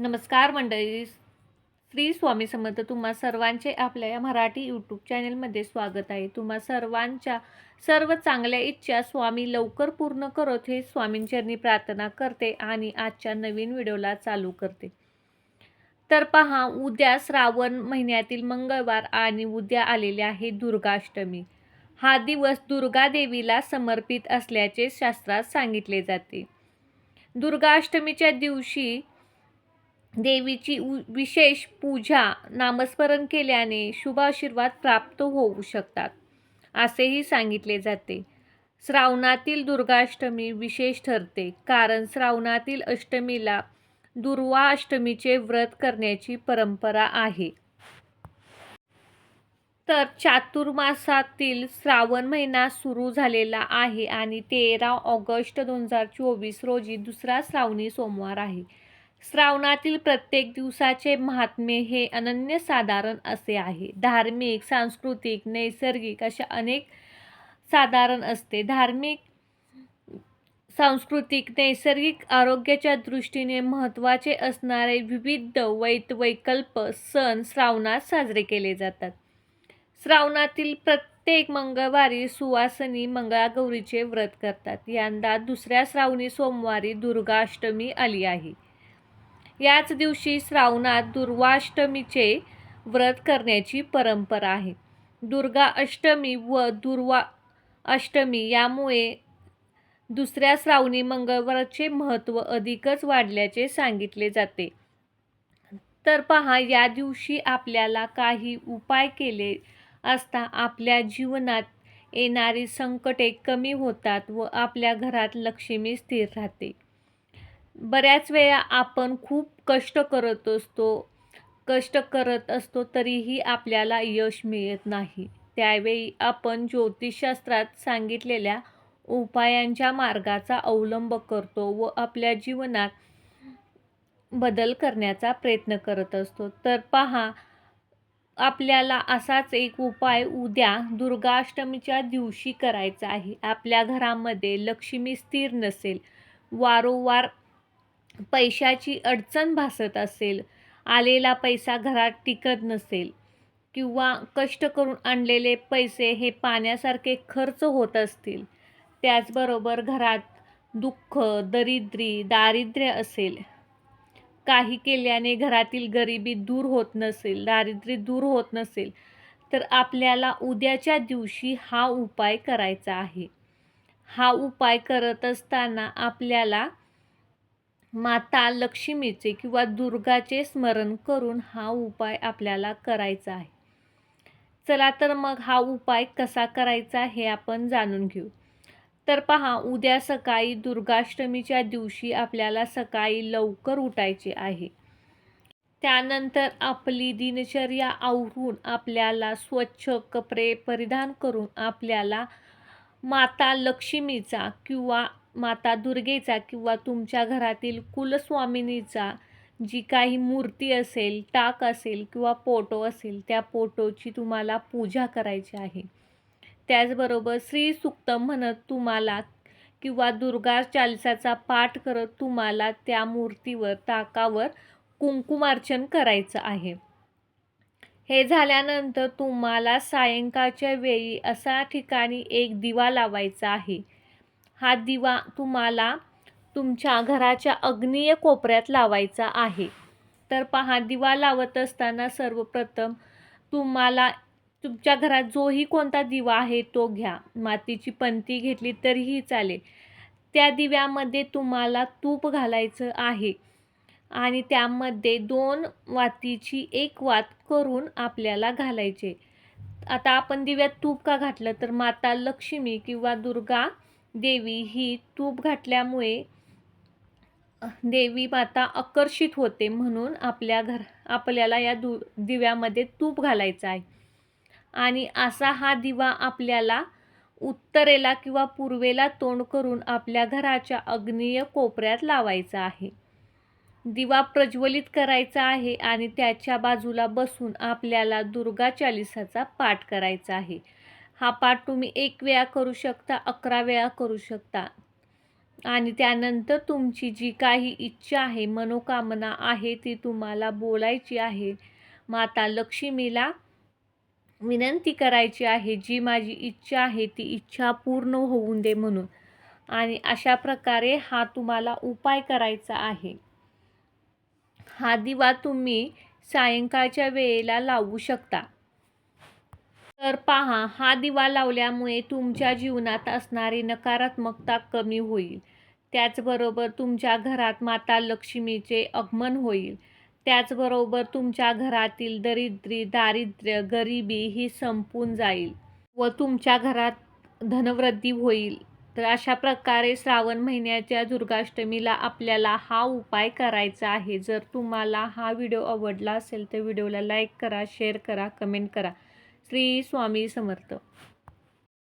नमस्कार मंडळी. श्री स्वामी समर्थ तुम्हा सर्वांचे आपल्या या मराठी यूट्यूब चॅनलमध्ये स्वागत आहे. तुम्हा सर्वांच्या सर्व चांगल्या इच्छा स्वामी लवकर पूर्ण करत हे स्वामींचरणी प्रार्थना करते आणि आजच्या नवीन व्हिडिओला चालू करते. तर पहा उद्या श्रावण महिन्यातील मंगळवार आणि उद्या आलेले आहे दुर्गाष्टमी. हा दिवस दुर्गा देवीला समर्पित असल्याचे शास्त्रात सांगितले जाते. दुर्गाष्टमीच्या दिवशी देवीची उ विशेष पूजा नामस्मरण केल्याने शुभाशीर्वाद प्राप्त होऊ शकतात असेही सांगितले जाते. श्रावणातील दुर्गाष्टमी विशेष ठरते कारण श्रावणातील अष्टमीला दुर्वा अष्टमीचे व्रत करण्याची परंपरा आहे. तर चातुर्मासातील श्रावण महिना सुरू झालेला आहे आणि तेरा ऑगस्ट दोन हजार चोवीस रोजी दुसरा श्रावणी सोमवार आहे. श्रावणातील प्रत्येक दिवसाचे महात्म्य हे अनन्यसाधारण असे आहे. धार्मिक सांस्कृतिक नैसर्गिक अशा अनेक साधारण असते. धार्मिक सांस्कृतिक नैसर्गिक आरोग्याच्या दृष्टीने महत्त्वाचे असणारे विविध वैत वैकल्प सण श्रावणात साजरे केले जातात. श्रावणातील प्रत्येक मंगळवारी सुवासनी मंगळागौरीचे व्रत करतात. यंदा दुसऱ्या श्रावणी सोमवारी दुर्गाष्टमी आली आहे. याच दिवशी श्रावणात दुर्वाष्टमीचे व्रत करण्याची परंपरा आहे. दुर्गा अष्टमी व दुर्वा अष्टमी यामुळे दुसऱ्या श्रावणी मंगळवारचे महत्त्व अधिकच वाढल्याचे सांगितले जाते. तर पहा या दिवशी आपल्याला काही उपाय केले असता आपल्या जीवनात येणारी संकटे कमी होतात व आपल्या घरात लक्ष्मी स्थिर राहते. बऱ्याच वेळा आपण खूप कष्ट करत असतो कष्ट करत असतो तरीही आपल्याला यश मिळत नाही. त्यावेळी आपण ज्योतिषशास्त्रात सांगितलेल्या उपायांच्या मार्गाचा अवलंब करतो व आपल्या जीवनात बदल करण्याचा प्रयत्न करत असतो. तर पहा आपल्याला असाच एक उपाय उद्या दुर्गाष्टमीच्या दिवशी करायचा आहे. आपल्या घरामध्ये लक्ष्मी स्थिर नसेल. वारंवार पैशाची अडचण भासत असेल आलेला पैसा घरात टिकत नसेल किंवा कष्ट करून आणलेले पैसे हे पाण्यासारखे खर्च होत असतील त्याचबरोबर घरात दुःख दरिद्री दारिद्र्य असेल. काही केल्याने घरातील गरिबी दूर होत नसेल दारिद्र्य दूर होत नसेल तर आपल्याला उद्याच्या दिवशी हा उपाय करायचा आहे. हा उपाय करत असताना आपल्याला माता लक्ष्मीचे किंवा दुर्गाचे स्मरण करून हा उपाय आपल्याला करायचा आहे. चला तर मग हा उपाय कसा करायचा हे आपण जाणून घेऊ. तर पहा उद्या सकाळी दुर्गाष्टमीच्या दिवशी आपल्याला सकाळी लवकर उठायचे आहे. त्यानंतर आपली दिनचर्या आवरून आपल्याला स्वच्छ कपडे परिधान करून आपल्याला माता लक्ष्मीचा किंवा माता दुर्गेचा किंवा तुमच्या घरातील कुलस्वामिनीचा जी काही मूर्ती असेल टाक असेल किंवा पोटो असेल त्या पोटोची तुम्हाला पूजा करायची आहे. त्याचबरोबर श्री सुक्त म्हणत तुम्हाला किंवा दुर्गा चालिसाचा पाठ करत तुम्हाला त्या मूर्तीवर ताकावर कुंकुमार्चन करायचं आहे. हे झाल्यानंतर तुम्हाला सायंकाळच्या वेळी अशा ठिकाणी एक दिवा लावायचा आहे. हा दिवा तुम्हाला तुमच्या घराच्या अग्नीय कोपऱ्यात लावायचा आहे. तर पहा दिवा लावत असताना सर्वप्रथम तुम्हाला तुमच्या घरात जोही कोणता दिवा आहे तो घ्या. मातीची पंती घेतली तरीही चालेल. त्या दिव्यामध्ये तुम्हाला तूप घालायचं आहे आणि त्यामध्ये दोन वातीची एक वात करून आपल्याला घालायचे. आता आपण दिव्यात तूप का घातलं? तर माता लक्ष्मी किंवा दुर्गा देवी ही तूप घातल्यामुळे देवी माता आकर्षित होते म्हणून आपल्या घर आपल्याला या दु दिव्यामध्ये तूप घालायचं आहे. आणि असा हा दिवा आपल्याला उत्तरेला किंवा पूर्वेला तोंड करून आपल्या घराच्या अग्नीय कोपऱ्यात लावायचा आहे. दिवा प्रज्वलित करायचा आहे आणि त्याच्या बाजूला बसून आपल्याला दुर्गा चालिसाचा पाठ करायचा आहे. हा पाठ तुम्ही एक वेळा करू शकता अकरा वेळा करू शकता. आणि त्यानंतर तुमची जी काही इच्छा आहे मनोकामना आहे ती तुम्हाला बोलायची आहे. माता लक्ष्मीला विनंती करायची आहे जी माझी इच्छा आहे ती इच्छा पूर्ण होऊन दे म्हणून. आणि अशा प्रकारे हा तुम्हाला उपाय करायचा आहे. हा दिवा तुम्ही सायंकाळच्या वेळेला लावू शकता. तर पहा हा दिवा लावल्यामुळे तुमच्या जीवनात असणारी नकारात्मकता कमी होईल. त्याचबरोबर तुमच्या घरात माता लक्ष्मीचे आगमन होईल. त्याचबरोबर तुमच्या घरातील दरिद्री दारिद्र्य गरिबी ही संपून जाईल व तुमच्या घरात धनवृद्धी होईल. तर अशा प्रकारे श्रावण महिन्याच्या दुर्गाष्टमीला आपल्याला हा उपाय करायचा आहे. जर तुम्हाला हा व्हिडिओ आवडला असेल तर व्हिडिओला लाईक करा शेअर करा कमेंट करा. श्री स्वामी समर्थ.